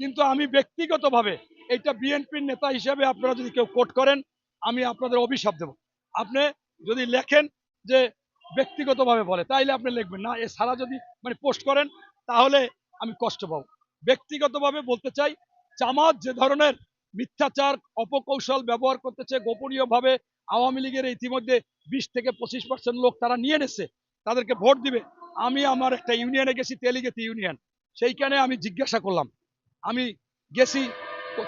কিন্তু আমি ব্যক্তিগতভাবে এইটা বিএনপির নেতা হিসেবে আপনারা যদি কেউ কোট করেন, আমি আপনাদের অভিশাপ দেব। আপনি যদি লেখেন যে ব্যক্তিগতভাবে বলে, তাইলে আপনি লিখবেন না। এ সারা যদি মানে পোস্ট করেন, তাহলে আমি কষ্ট পাবো। ব্যক্তিগতভাবে বলতে চাই, জামাত যে ধরনের মিথ্যাচার, অপকৌশল ব্যবহার করতেছে, গোপনীয়ভাবে আওয়ামী লীগের ইতিমধ্যে বিশ থেকে পঁচিশ পার্সেন্ট লোক তারা নিয়ে নেছে তাদেরকে ভোট দিবে। আমি আমার একটা ইউনিয়নে গেছি, তেলিগেতি ইউনিয়ন। সেইখানে আমি জিজ্ঞাসা করলাম আমি গেছি,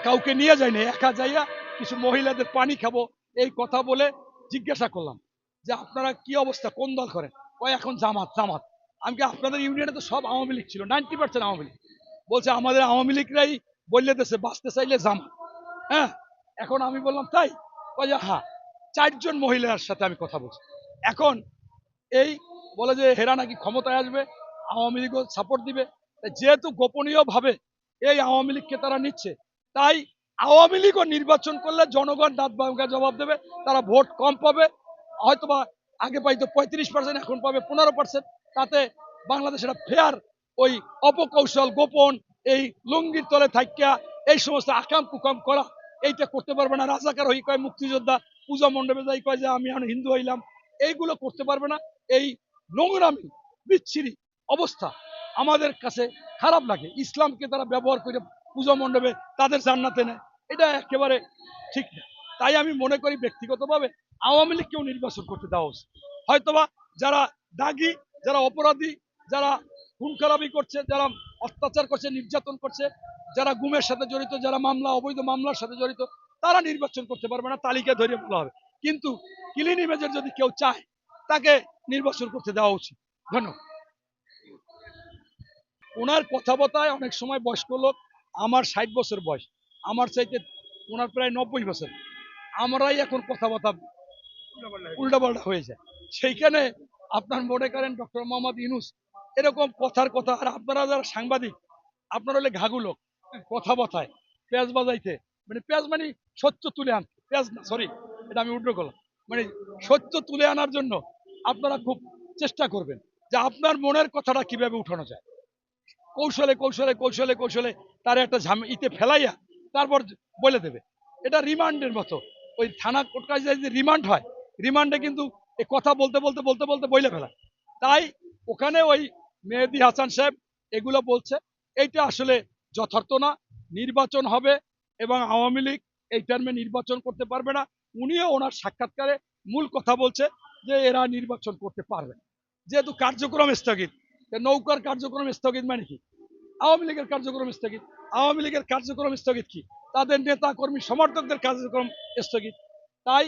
কাউকে নিয়ে যাইনি, একা যাইয়া কিছু মহিলাদের পানি খাব, এই কথা বলে জিজ্ঞাসা করলাম যে আপনারা কি অবস্থা, কোন দল করেন ওই এখন জামাত জামাত। আমি আপনাদের ইউনিয়নে তো সব আওয়ামী লীগ ছিল, নাইনটি পার্সেন্ট আওয়ামী লীগ। বলছে, আমাদের আওয়ামী লীগরাই বললে দেশে বাঁচতে চাইলে জামাত। হ্যাঁ এখন আমি বললাম, তাই? বলে হ্যাঁ। চারজন মহিলার সাথে আমি কথা বলছি। এখন এই বলে যে হেরা নাকি ক্ষমতায় আসবে, আওয়ামী লীগও সাপোর্ট দিবে। যেহেতু গোপনীয়ভাবে এই আওয়ামী লীগকে তারা নিচ্ছে। তাই আওয়ামী লীগও নির্বাচন করলে জনগণ দাঁত বামকে জবাব দেবে, তারা ভোট কম পাবে, হয়তোবা আগে পাইতো পঁয়ত্রিশ পার্সেন্ট এখন পাবে পনেরো পার্সেন্ট তাতে বাংলাদেশ একটা ফেয়ার ওই অপকৌশল, গোপন, এই লুঙ্গির তলে থাকিয়া এই সমস্ত আকাম কুকাম করা, এইটা করতে পারবে না। রাজাকার হই কয়, মুক্তিযোদ্ধা, পূজা মণ্ডপে যাই কয় যে আমি এখন হিন্দু হইলাম, এইগুলো করতে পারবে না। এই নোংরামি, বিচ্ছিরি অবস্থা। আমাদের কাছে খারাপ লাগে। ইসলামকে তারা ব্যবহার করে পূজা মণ্ডপে তাদের জান্নাতে নেয়। এটা একেবারে ঠিক না। তাই আমি মনে করি ব্যক্তিগতভাবে আওয়ামী লীগকেও নির্বাচন করতে দেওয়া উচিত। হয়তোবা যারা দাগি, যারা অপরাধী, যারা খুন খারাপি করছে, যারা অত্যাচার করছে, নির্যাতন করছে, যারা গুমের সাথে জড়িত, যারা মামলা, অবৈধ মামলার সাথে জড়িত, তারা নির্বাচন করতে পারবে না, তালিকা ধরে বলা হবে। কিন্তু ক্লিন ইমেজের যদি কেউ চায়, তাকে নির্বাচন করতে দেওয়া উচিত। ধন্যবাদ। ওনার কথাবার্তায় অনেক সময় বয়স্ক লোক, আমার ষাট বছর বয়স, আমার চাইতে ওনার প্রায় নব্বই বছর। আমরাই এখন কথাবার্তা উল্টাপাল্টা হয়ে যায়। সেইখানে আপনার মনে করেন ডক্টর মোহাম্মদ ইনুস এরকম কথার কথা, আর আপনারা যারা সাংবাদিক, আপনারা হলে ঘাগু লোক কথা কথায় পেঁয়াজ বাজাইতে মানে পেঁয়াজ মানে সত্য তুলে আন পেঁয়াজ না সরি এটা আমি উল্টো করলাম। মানে সত্য তুলে আনার জন্য আপনারা খুব চেষ্টা করবেন যে আপনার মনের কথাটা কীভাবে উঠানো যায়। কৌশলে কৌশলে কৌশলে কৌশলে তার একটা ঝাম, ইতে ফেলাইয়া তারপর বলে দেবে। এটা রিমান্ডের মতো। ওই থানা কোর্ট যদি রিমান্ড হয়, রিমান্ডে কিন্তু এই কথা বলতে বলতে বলতে বলতে বইলে ফেলা। তাই ওখানে ওই মেহেদি হাসান সাহেব এগুলো বলছে। এইটা আসলে যথার্থ না। নির্বাচন হবে এবং আওয়ামী লীগ এই টার্মে নির্বাচন করতে পারবে না। উনিও ওনার সাক্ষাৎকারে মূল কথা বলছে যে এরা নির্বাচন করতে পারবে। যেহেতু কার্যক্রম স্থগিত তা নৌকার কার্যক্রম স্থগিত মানে কি? আওয়ামী লীগের কার্যক্রম স্থগিত। আওয়ামী লীগের কার্যক্রম স্থগিত কি? তাদের নেতা কর্মী সমর্থকদের কার্যক্রম স্থগিত। তাই